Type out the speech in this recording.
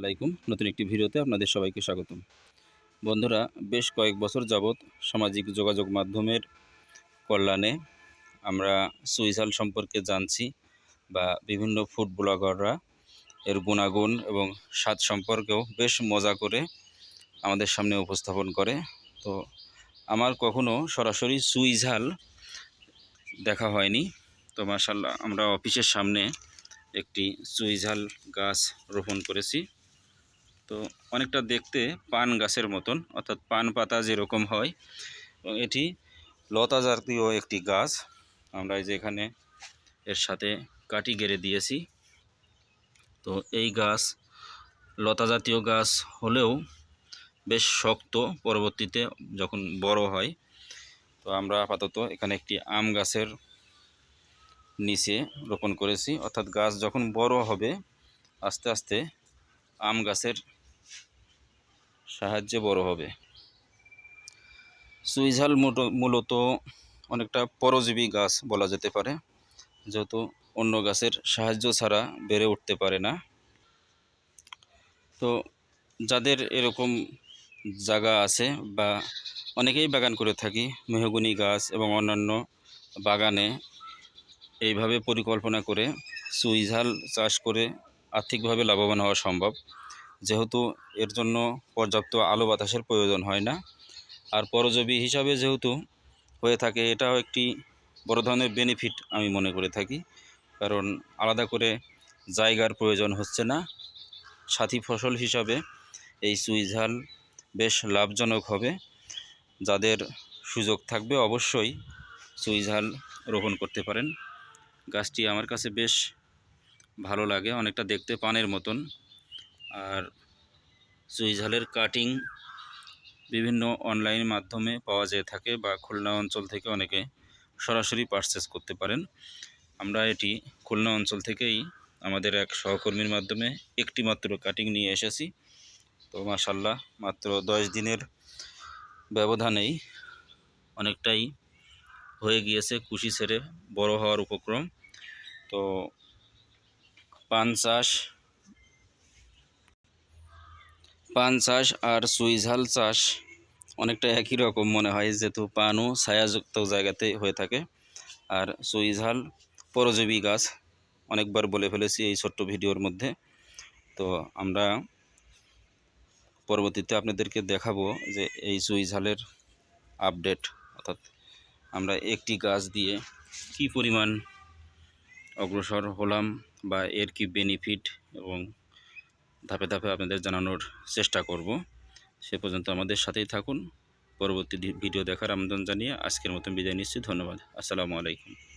আলাইকুম। নতুন একটি ভিডিওতে আপনাদের সবাইকে স্বাগতম। বন্ধুরা, বেশ কয়েক বছর যাবৎ সামাজিক যোগাযোগ মাধ্যমের কল্যাণে আমরা সুইজাল সম্পর্কে জানছি বা বিভিন্ন ফুড ব্লগাররা এর গুণাগুণ এবং স্বাদ সম্পর্কেও বেশ মজা করে আমাদের সামনে উপস্থাপন করে। তো আমার কখনো সরাসরি সুইঝাল দেখা হয়নি। তো মাসাল্লাহ আমরা অফিসের সামনে একটি সুইঝাল গাছ রোপণ করেছি। তো অনেকটা দেখতে পান গাছের মতন, অর্থাৎ পান পাতা যেরকম হয়। এবং এটি লতা জাতীয় একটি গাছ। আমরা এই যে এখানে এর সাথে কাটি গেড়ে দিয়েছি। তো এই গাছ লতা জাতীয় গাছ হলেও বেশ শক্ত পরবর্তীতে যখন বড় হয়, তো আমরা আপাতত এখানে একটি আম গাছের নিচে রোপণ করেছি। অর্থাৎ গাছ যখন বড় হবে, আস্তে আস্তে আম গাছের সাহায্যে বড় হবে। সুইঝাল মূলত অনেকটা পরজীবী গাছ বলা যেতে পারে, যেহেতু অন্য গাছের সাহায্য ছাড়া বেড়ে উঠতে পারে না। তো যাদের এরকম জায়গা আছে বা অনেকেই বাগান করে থাকি, মেহগুনি গাছ এবং অন্যান্য বাগানে, এইভাবে পরিকল্পনা করে সুইঝাল চাষ করে আর্থিকভাবে লাভবান হওয়া সম্ভব। যেহেতু এর জন্য পর্যাপ্ত আলো বাতাসের প্রয়োজন হয় না। আর পরজীবী হিসাবে যেহেতু হয়ে থাকে, এটাও একটি বড় ধরনের বেনিফিট আমি মনে করে থাকি। কারণ আলাদা করে জায়গার প্রয়োজন হচ্ছে না। সাথী ফসল হিসাবে এই সুইঝাল বেশ লাভজনক হবে। যাদের সুযোগ থাকবে অবশ্যই সুইঝাল রোপণ করতে পারেন। গাছটি আমার কাছে বেশ ভালো লাগে, অনেকটা দেখতে পানের মতন। আর সুইঝালের কাটিং বিভিন্ন অনলাইন মাধ্যমে পাওয়া যেয়ে থাকে বা খুলনা অঞ্চল থেকে অনেকে সরাসরি পারচেস করতে পারেন। আমরা এটি খুলনা অঞ্চল থেকেই আমাদের এক সহকর্মীর মাধ্যমে একটি মাত্র কাটিং নিয়ে এসেছি। তো মাসাল্লাহ মাত্র দশ দিনের ব্যবধানেই অনেকটাই হয়ে গিয়েছে কুশি ছেড়ে বড় হওয়ার উপক্রম। তো পান চাষ পান চাষ আর সুইঝাল চাষ অনেকটা একই রকম মনে হয় যেহেতু পানও ছায়াযুক্ত জায়গাতে হয়ে থাকে। আর সুইঝাল পরজীবী গাছ, অনেকবার বলে ফেলেছি এই ছোট্ট ভিডিওর মধ্যে। তো আমরা পরবর্তীতে আপনাদেরকে দেখাবো যে এই সুইঝালের আপডেট, অর্থাৎ আমরা একটি গাছ দিয়ে কি পরিমাণ অগ্রসর হলাম বা এর কি বেনিফিট এবং ধাপে ধাপে আপনাদের জানানোর চেষ্টা করব। সে পর্যন্ত আমাদের সাথেই থাকুন। পরবর্তী ভিডিও দেখার আমন্ত্রণ জানিয়ে আজকের মতন বিদায় নিচ্ছি। ধন্যবাদ। আসসালামু আলাইকুম।